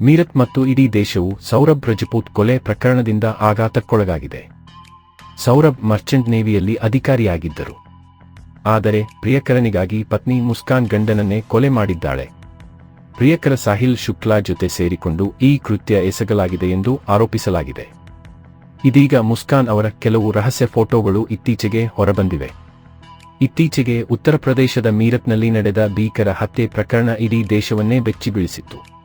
ಮೀರತ್ ಮತ್ತು ಇಡೀ ದೇಶವು ಸೌರಭ್ ರಜಪೂತ್ ಕೊಲೆ ಪ್ರಕರಣದಿಂದ ಆಘಾತಕ್ಕೊಳಗಾಗಿದೆ. ಸೌರಭ್ ಮರ್ಚೆಂಟ್ ನೇವಿಯಲ್ಲಿ ಅಧಿಕಾರಿಯಾಗಿದ್ದರು. ಆದರೆ ಪ್ರಿಯಕರನಿಗಾಗಿ ಪತ್ನಿ ಮುಸ್ಕಾನ್ ಗಂಡನನ್ನೇ ಕೊಲೆ ಮಾಡಿದ್ದಾಳೆ. ಪ್ರಿಯಕರ ಸಾಹಿಲ್ ಶುಕ್ಲಾ ಜೊತೆ ಸೇರಿಕೊಂಡು ಈ ಕೃತ್ಯ ಎಸಗಲಾಗಿದೆ ಎಂದು ಆರೋಪಿಸಲಾಗಿದೆ. ಇದೀಗ ಮುಸ್ಕಾನ್ ಅವರ ಕೆಲವು ರಹಸ್ಯ ಫೋಟೋಗಳು ಇತ್ತೀಚೆಗೆ ಹೊರಬಂದಿವೆ. ಇತ್ತೀಚೆಗೆ ಉತ್ತರ ಪ್ರದೇಶದ ಮೀರತ್ನಲ್ಲಿ ನಡೆದ ಭೀಕರ ಹತ್ಯೆ ಪ್ರಕರಣ ಇಡೀ ದೇಶವನ್ನೇ ಬೆಚ್ಚಿಬೀಳಿಸಿತ್ತು.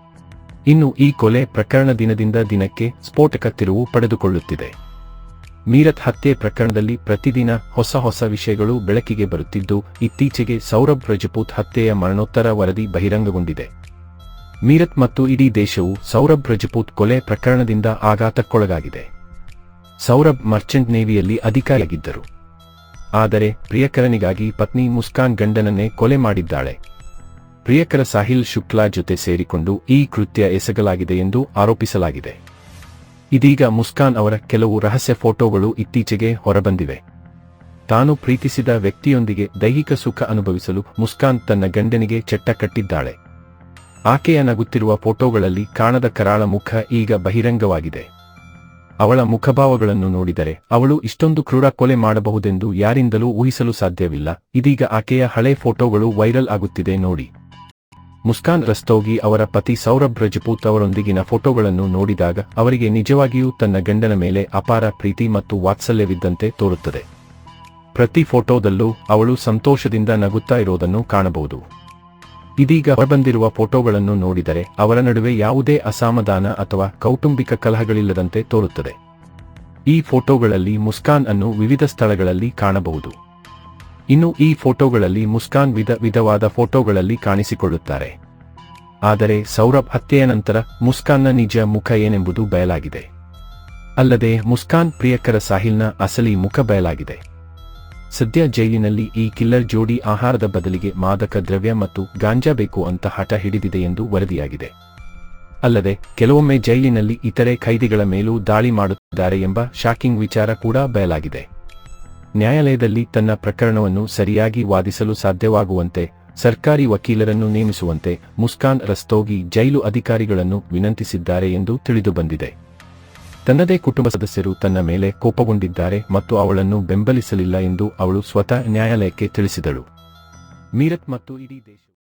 ಇನ್ನು ಈ ಕೊಲೆ ಪ್ರಕರಣ ದಿನದಿಂದ ದಿನಕ್ಕೆ ಸ್ಫೋಟಕ ತಿರುವು ಪಡೆದುಕೊಳ್ಳುತ್ತಿದೆ. ಮೀರತ್ ಹತ್ಯೆ ಪ್ರಕರಣದಲ್ಲಿ ಪ್ರತಿದಿನ ಹೊಸ ಹೊಸ ವಿಷಯಗಳು ಬೆಳಕಿಗೆ ಬರುತ್ತಿದ್ದು, ಇತ್ತೀಚೆಗೆ ಸೌರಭ್ ರಜಪೂತ್ ಹತ್ಯೆಯ ಮರಣೋತ್ತರ ವರದಿ ಬಹಿರಂಗಗೊಂಡಿದೆ. ಮೀರತ್ ಮತ್ತು ಇಡೀ ದೇಶವು ಸೌರಭ್ ರಜಪೂತ್ ಕೊಲೆ ಪ್ರಕರಣದಿಂದ ಆಘಾತಕ್ಕೊಳಗಾಗಿದೆ. ಸೌರಭ್ ಮರ್ಚೆಂಟ್ ನೇವಿಯಲ್ಲಿ ಅಧಿಕಾರಿಯಾಗಿದ್ದರು. ಆದರೆ, ಪ್ರಿಯಕರನಿಗಾಗಿ ಪತ್ನಿ ಮುಸ್ಕಾನ್ ಗಂಡನನ್ನೇ ಕೊಲೆ ಮಾಡಿದ್ದಾಳೆ. ಪ್ರಿಯಕರ ಸಾಹಿಲ್ ಶುಕ್ಲಾ ಜೊತೆ ಸೇರಿಕೊಂಡು ಈ ಕೃತ್ಯ ಎಸಗಲಾಗಿದೆ ಎಂದು ಆರೋಪಿಸಲಾಗಿದೆ. ಇದೀಗ ಮುಸ್ಕಾನ್ ಅವರ ಕೆಲವು ರಹಸ್ಯ ಫೋಟೋಗಳು ಇತ್ತೀಚೆಗೆ ಹೊರಬಂದಿವೆ. ತಾನು ಪ್ರೀತಿಸಿದ ವ್ಯಕ್ತಿಯೊಂದಿಗೆ ದೈಹಿಕ ಸುಖ ಅನುಭವಿಸಲು ಮುಸ್ಕಾನ್ ತನ್ನ ಗಂಡನಿಗೆ ಚಟ್ಟ ಕಟ್ಟಿದ್ದಾಳೆ. ಆಕೆಯ ನಗುತ್ತಿರುವ ಫೋಟೋಗಳಲ್ಲಿ ಕಾಣದ ಕರಾಳ ಮುಖ ಈಗ ಬಹಿರಂಗವಾಗಿದೆ. ಅವಳ ಮುಖಭಾವಗಳನ್ನು ನೋಡಿದರೆ ಅವಳು ಇಷ್ಟೊಂದು ಕ್ರೂರ ಕೊಲೆ ಮಾಡಬಹುದೆಂದು ಯಾರಿಂದಲೂ ಊಹಿಸಲು ಸಾಧ್ಯವಿಲ್ಲ. ಇದೀಗ ಆಕೆಯ ಹಳೆ ಫೋಟೋಗಳು ವೈರಲ್ ಆಗುತ್ತಿದೆ ನೋಡಿ. ಮುಸ್ಕಾನ್ ರಸ್ತೋಗಿ ಅವರ ಪತಿ ಸೌರಭ್ ರಜಪೂತ್ ಅವರೊಂದಿಗಿನ ಫೋಟೋಗಳನ್ನು ನೋಡಿದಾಗ ಅವರಿಗೆ ನಿಜವಾಗಿಯೂ ತನ್ನ ಗಂಡನ ಮೇಲೆ ಅಪಾರ ಪ್ರೀತಿ ಮತ್ತು ವಾತ್ಸಲ್ಯವಿದ್ದಂತೆ ತೋರುತ್ತದೆ. ಪ್ರತಿ ಫೋಟೋದಲ್ಲೂ ಅವಳು ಸಂತೋಷದಿಂದ ನಗುತ್ತಾ ಇರೋದನ್ನು ಕಾಣಬಹುದು. ಇದೀಗ ಹೊರಬಂದಿರುವ ಫೋಟೋಗಳನ್ನು ನೋಡಿದರೆ ಅವರ ನಡುವೆ ಯಾವುದೇ ಅಸಮಾಧಾನ ಅಥವಾ ಕೌಟುಂಬಿಕ ಕಲಹಗಳಿಲ್ಲದಂತೆ ತೋರುತ್ತದೆ. ಈ ಫೋಟೋಗಳಲ್ಲಿ ಮುಸ್ಕಾನ್ ಅನ್ನು ವಿವಿಧ ಸ್ಥಳಗಳಲ್ಲಿ ಕಾಣಬಹುದು. ಇನ್ನು ಈ ಫೋಟೋಗಳಲ್ಲಿ ಮುಸ್ಕಾನ್ ವಿಧ ವಿಧವಾದ ಫೋಟೋಗಳಲ್ಲಿ ಕಾಣಿಸಿಕೊಳ್ಳುತ್ತಾರೆ. ಆದರೆ ಸೌರಭ್ ಹತ್ಯೆಯ ನಂತರ ಮುಸ್ಕಾನ್ನ ನಿಜ ಮುಖ ಏನೆಂಬುದು ಬಯಲಾಗಿದೆ. ಅಲ್ಲದೆ ಮುಸ್ಕಾನ್ ಪ್ರಿಯಕರ ಸಾಹಿಲ್ನ ಅಸಲಿ ಮುಖ ಬಯಲಾಗಿದೆ. ಸದ್ಯ ಜೈಲಿನಲ್ಲಿ ಈ ಕಿಲ್ಲರ್ ಜೋಡಿ ಆಹಾರದ ಬದಲಿಗೆ ಮಾದಕ ದ್ರವ್ಯ ಮತ್ತು ಗಾಂಜಾ ಬೇಕು ಅಂತ ಹಠ ಹಿಡಿದಿದೆ ಎಂದು ವರದಿಯಾಗಿದೆ. ಅಲ್ಲದೆ ಕೆಲವೊಮ್ಮೆ ಜೈಲಿನಲ್ಲಿ ಇತರೆ ಖೈದಿಗಳ ಮೇಲೂ ದಾಳಿ ಮಾಡುತ್ತಿದ್ದಾರೆ ಎಂಬ ಶಾಕಿಂಗ್ ವಿಚಾರ ಕೂಡ ಬಯಲಾಗಿದೆ. ನ್ಯಾಯಾಲಯದಲ್ಲಿ ತನ್ನ ಪ್ರಕರಣವನ್ನು ಸರಿಯಾಗಿ ವಾದಿಸಲು ಸಾಧ್ಯವಾಗುವಂತೆ ಸರ್ಕಾರಿ ವಕೀಲರನ್ನು ನೇಮಿಸುವಂತೆ ಮುಸ್ಕಾನ್ ರಸ್ತೋಗಿ ಜೈಲು ಅಧಿಕಾರಿಗಳನ್ನು ವಿನಂತಿಸಿದ್ದಾರೆ ಎಂದು ತಿಳಿದುಬಂದಿದೆ ತನ್ನದೇ ಕುಟುಂಬ ಸದಸ್ಯರು ತನ್ನ ಮೇಲೆ ಕೋಪಗೊಂಡಿದ್ದಾರೆ ಮತ್ತು ಅವಳನ್ನು ಬೆಂಬಲಿಸಲಿಲ್ಲ ಎಂದು ಅವಳು ಸ್ವತಃ ನ್ಯಾಯಾಲಯಕ್ಕೆ ತಿಳಿಸಿದಳು. ಮೀರತ್ ಮತ್ತು ಇಡೀ ದೇಶ